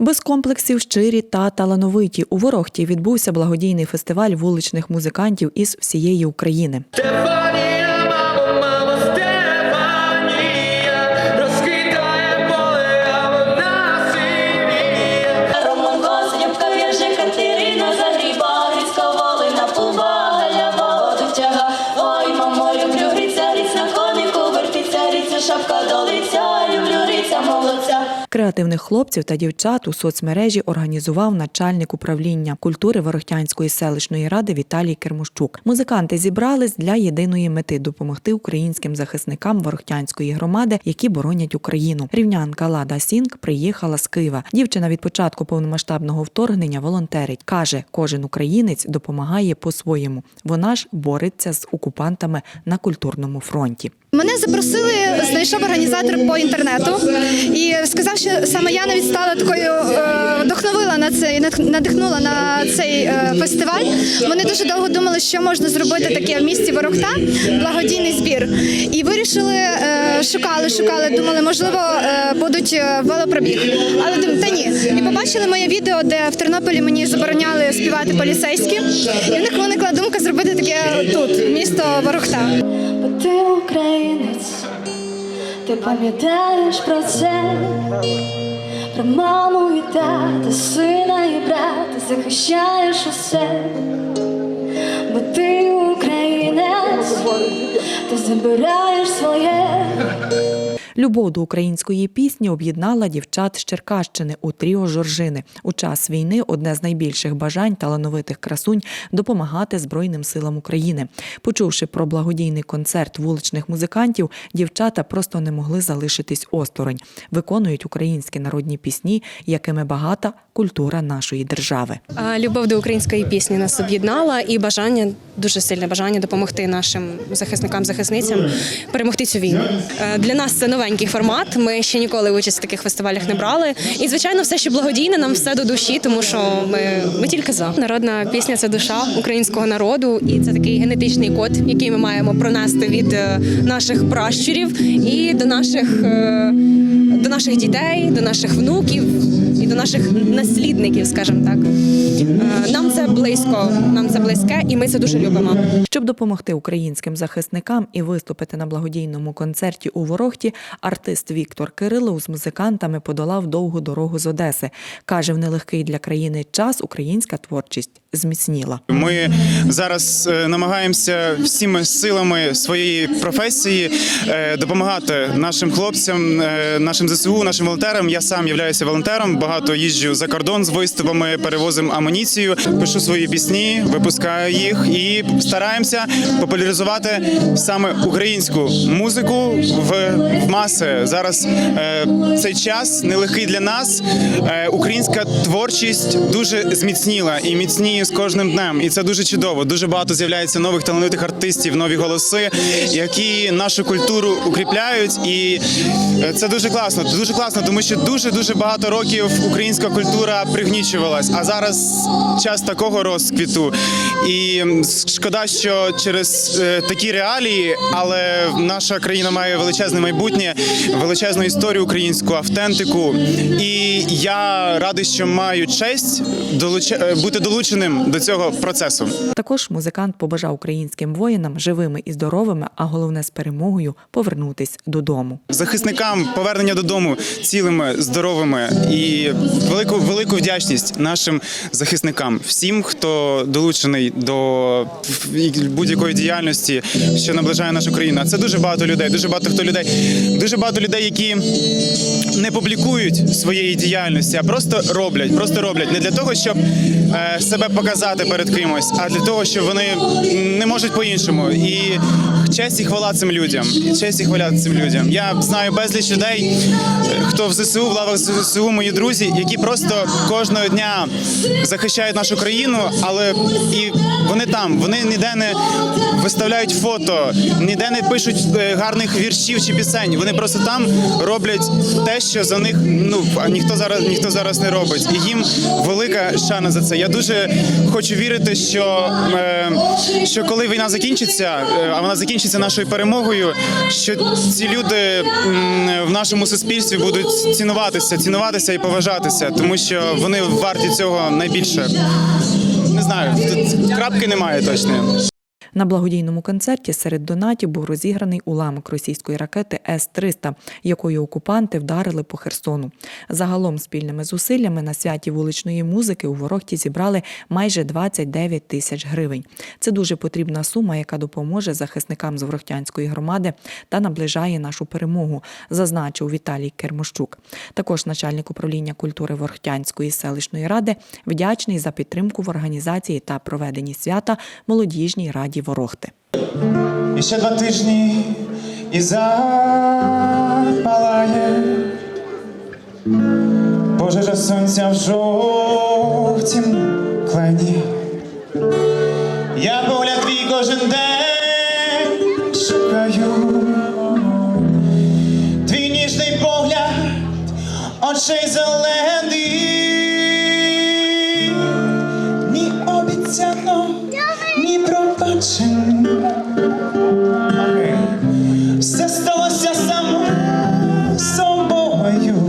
Без комплексів щирі та талановиті. У Ворохті відбувся благодійний фестиваль вуличних музикантів із всієї України. Шапка до Креативних хлопців та дівчат у соцмережі організував начальник управління культури Ворохтянської селищної ради Віталій Кермощук. Музиканти зібрались для єдиної мети допомогти українським захисникам Ворохтянської громади, які боронять Україну. Рівнянка Лада Сінк приїхала з Києва. Дівчина від початку повномасштабного вторгнення волонтерить. каже, кожен українець допомагає по-своєму. Вона ж бореться з окупантами на культурному фронті. Мене запросили, знайшов організатор по інтернету і сказав, що саме я навіть стала такою е, вдохновила на цей надихнула на цей е, фестиваль. Вони дуже довго думали, що можна зробити таке в місті Ворохта, благодійний збір. І вирішили, е, шукали, шукали, думали, можливо, будуть велопробіг. Але та ні. І побачили моє відео, де в Тернополі мені забороняли співати поліцейські. І в них виникла думка зробити таке тут, місто Ворохта. Українець, ти пам'ятаєш про це, про маму і тата, сина і брата, захищаєш усе, бо ти українець, ти забираєш своє. Любов до української пісні об'єднала дівчат з Черкащини у тріо Жоржини. У час війни одне з найбільших бажань талановитих красунь допомагати Збройним силам України. Почувши про благодійний концерт вуличних музикантів, дівчата просто не могли залишитись осторонь. Виконують українські народні пісні, якими багата культура нашої держави. Любов до української пісні нас об'єднала і бажання, дуже сильне бажання допомогти нашим захисникам, захисницям перемогти цю війну. Е, Для нас це новенький формат. Ми ще ніколи участь в таких фестивалях не брали. І звичайно, все, що благодійне, нам все до душі, тому що ми, ми тільки за народна пісня це душа українського народу, і це такий генетичний код, який ми маємо пронести від е, наших пращурів і до наших. До наших дітей, до наших внуків і до наших наслідників, скажімо так. Е, Нам це близько, нам це близьке, і ми це дуже любимо. Щоб допомогти українським захисникам і виступити на благодійному концерті у Ворохті, артист Віктор Кирилов з музикантами подолав довгу дорогу з Одеси. Каже, в нелегкий для країни час українська творчість зміцніла. Ми зараз е, намагаємося всіми силами своєї професії е, допомагати нашим хлопцям, нашим ЗСУ, нашим волонтерам. Я сам являюся волонтером. Багато їжджу за кордон з виступами, перевозимо амуніцію, пишу свої пісні, випускаю їх і стараємося популяризувати саме українську музику в, маси. Зараз е, цей час нелегкий для нас. Е, українська творчість дуже зміцніла і міцніє з кожним днем. І це дуже чудово. Дуже багато з'являється нових талановитих артистів, нові голоси, які нашу культуру укріпляють. І е, це дуже класно. Це дуже класно, тому що дуже дуже багато років українська культура пригнічувалась. А зараз час такого розквіту. І шкода, що через е, такі реалії, але наша країна має величезне майбутнє, величезну історію українську, автентику. І я радий, що маю честь долуч... е, бути долученим до цього процесу. Також музикант побажав українським воїнам живими і здоровими, а головне з перемогою повернутись додому. захисникам повернення додому цілими, здоровими і велику велику вдячність нашим захисникам, всім, хто долучений до будь-якої діяльності, що наближає нашу країну. Це дуже багато людей. Дуже багато хто людей, дуже багато людей, які не публікують своєї діяльності, а просто роблять, просто роблять не для того, щоб е, себе показати перед кимось, а для того, щоб вони не можуть по-іншому. І честь і хвала цим людям. Честь і хваля цим людям. Я знаю безліч людей, е, хто в ЗСУ, в лавах ЗСУ, мої друзі, які просто кожного дня захищають нашу країну, але і вони там, вони ніде не виставляють фото, ніде не пишуть е, гарних віршів чи пісень. Вони просто там роблять те, що за них ну а ніхто зараз ніхто зараз не робить. І їм велика шана за це. Я дуже хочу вірити, що, е, що коли війна закінчиться, е, а вона закінчиться нашою перемогою, що ці люди в нашому суспільстві будуть цінуватися, цінуватися і поважати. пишатися, тому що вони варті цього найбільше. Не знаю, тут крапки немає точно. На благодійному концерті серед донатів був розіграний уламок російської ракети С-300, якою окупанти вдарили по Херсону. Загалом спільними зусиллями на святі вуличної музики у Ворохті зібрали майже 29 тисяч гривень. Це дуже потрібна сума, яка допоможе захисникам з Ворохтянської громади та наближає нашу перемогу, зазначив Віталій Кермощук. Також начальник управління культури Ворохтянської селищної ради вдячний за підтримку в організації та проведенні свята молодіжній раді Ворохти. І ще два тижні і запалає пожежа сонця в жовтім клені. Я are you?